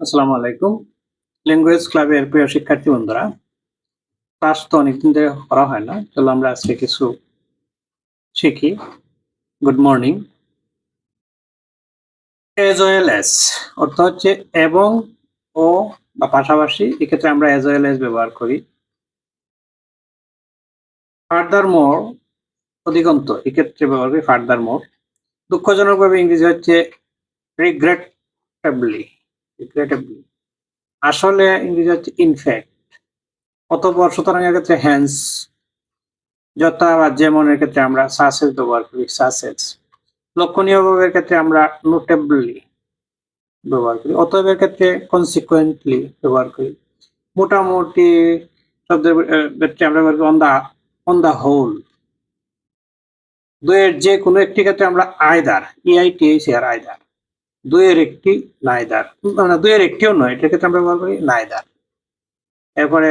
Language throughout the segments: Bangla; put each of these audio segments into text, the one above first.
আসসালামু আলাইকুম। ল্যাঙ্গুয়েজ ক্লাবের প্রিয় শিক্ষার্থী বন্ধুরা ক্লাস তো অনেকদিন ধরে করা হয় না, চলো আমরা আজকে কিছু শিখি। Good morning as well as অর্থ হচ্ছে এবং, ও বা পাশাপাশি, এক্ষেত্রে আমরা এজ ওয়েল এস ব্যবহার করি। ফার্দার মোর অধিকন্ত, এক্ষেত্রে ব্যবহার করি ফার্দার মোর দুঃখজনকভাবে ইংরেজি হচ্ছে রিগ্রেটেবলি রিগ্রেটেবলি আসলে ইংরেজি হচ্ছে ইনফ্যাক্ট অতপর সুতরাং এর ক্ষেত্রে হ্যান্স যথা বা যেমনের ক্ষেত্রে আমরা সাসেস ব্যবহার করি সাসেস লক্ষণীয় ভাবের ক্ষেত্রে আমরা নোটেবলি ব্যবহার করি, অতএব এর ক্ষেত্রে কনসিকুয়েন্টলি ব্যবহার করি। মোটামুটি শব্দের ক্ষেত্রে আমরা ব্যবহার করি on the on the whole দুয়ের যে কোনো একটি ক্ষেত্রে আমরা আয়দার ইআইটিএস আর আয়দার দুইয়ের একটি নাইদার। মানে দুইয়ের একটিও নয়, এটার ক্ষেত্রে আমরা ব্যবহার করি নাইদার। এরপরে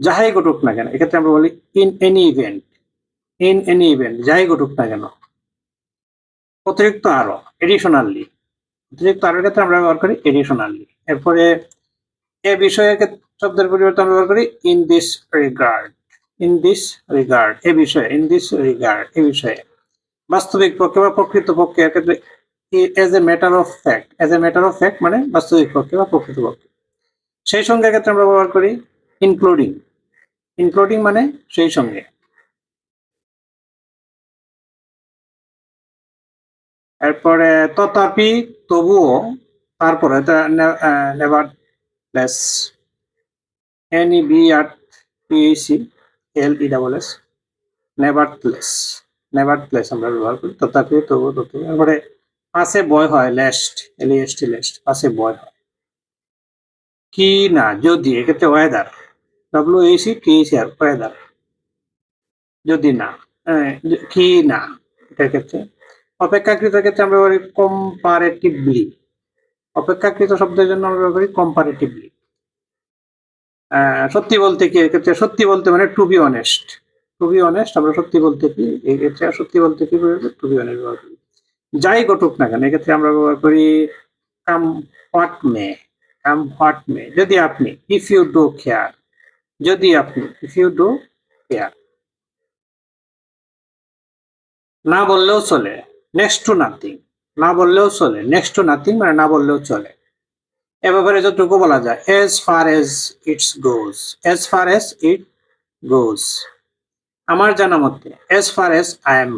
যাহাই ঘটুক না কেন, এক্ষেত্রে আমরা বলি in any event in any event যাই ঘটুক না কেন। অতিরিক্ত আরও এডিশনালি অতিরিক্ত আরও ক্ষেত্রে আমরা ব্যবহার করি এডিশনালি এরপরে এ ক্ষেত্রে শব্দের পরিবর্তে আমরা ব্যবহার করি in this regard in this regard এ বিষয়ে ইন দিস রিগার্ড এ বিষয়ে। বাস্তবিক পক্ষে বা প্রকৃত পক্ষে এর ক্ষেত্রে as a matter of fact as a matter of fact মানে বাস্তবিক পক্ষে বা প্রকৃত পক্ষে। সেই সঙ্গে ক্ষেত্রে আমরা ব্যবহার করি ইনক্লুডিং ইনক্লুডিং মানে সেই সঙ্গে। এরপরে তথাপি তবুও তারপরে nevertheless N E V R PAC L E double S nevertheless nevertheless আমরা ব্যবহার করি। তথাপি তবুও তবু এরপরে পাশে বয় হয় লেস্ট এলইএসটি লেস্ট পাশে বয় হয়। কি না যদি এক্ষেত্রে ওয়েদার ডব্লিউ এসি টি আর ওয়েদার যদি না আহ, কি না এটার ক্ষেত্রে। অপেক্ষাকৃত ক্ষেত্রে আমরা ব্যবহার বলি কম্পারেটিভলি অপেক্ষাকৃত শব্দের জন্য আমরা ব্যবহার করি কম্পারেটিভলি সত্যি বলতে কি এক্ষেত্রে সত্যি বলতে মানে to be honest to be honest আমরা সত্যি বলতে কি এক্ষেত্রে ক্ষেত্রে সত্যি বলতে কি টু বি অনেস্ট ব্যবহার করি। যাই ঘটুক না কেন, এক্ষেত্রে আমরা ব্যবহার করি come what may come what may যদি আপনি ইফ ইউ ডু কেয়ার যদি আপনি ইফ ইউ ডু কেয়ার না বললেও চলে নেক্সট টু নাথিং না বললেও চলে নেক্সট টু নাথিং মানে না বললেও চলে। এ ব্যাপারে যতটুকু বলা যায় as far as it's goes as far as it goes আমার জানা মতে as far as I am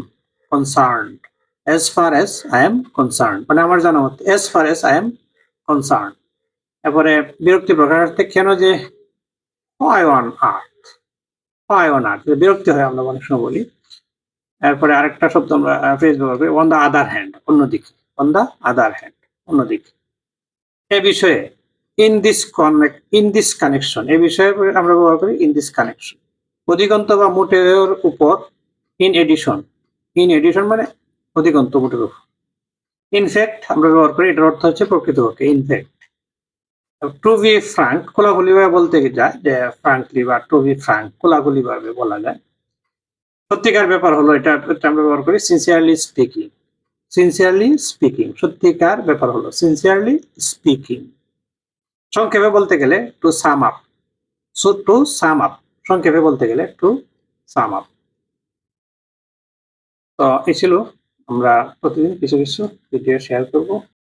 concerned as far as I am concerned মানে আমার জানা মতে as far as I am concerned, এরপরে বিরক্তি প্রকাশার্থে কেন যে why on earth, why on earth বিরক্তি হয় আমরা অনেক সময় বলি, এরপরে আরেকটা শব্দ আমরা ফ্রেজ ব্যবহার করি অন দা আদার হ্যান্ড অন্যদিকে অন দা আদার হ্যান্ড অন্যদিকে এ বিষয়ে in this connect in this connection এই বিষয়ে আমরা ব্যবহার করি ইন দিস কানেকশন অধিকন্ত বা মোটের উপর ইন এডিশন ইন এডিশন মানে অধিকন্ত মোটের উপর ইনফ্যাক্ট আমরা ব্যবহার করি, এটার অর্থ হচ্ছে প্রকৃতপক্ষে ইনফ্যাক্ট টু বি ফ্রাঙ্ক খোলাখুলি ভাবে বলতে যায়? যে ফ্রাঙ্কলি বা টু বি ফ্রাঙ্ক খোলাখুলি ভাবে বলা যায়। সত্যিকার ব্যাপার হলো এটা আমরা ব্যবহার করি সিনসিয়ারলি স্পিকিং সিনসিয়ারলি স্পিকিং সত্যিকার ব্যাপার হলো সিনসিয়ারলি স্পিকিং সংক্ষেপে বলতে গেলে to sum up so to sum up সংক্ষেপে বলতে গেলে টু সাম আপ তো, এই ছিল আমরা প্রতিদিন কিছু কিছু ভিডিও শেয়ার করব।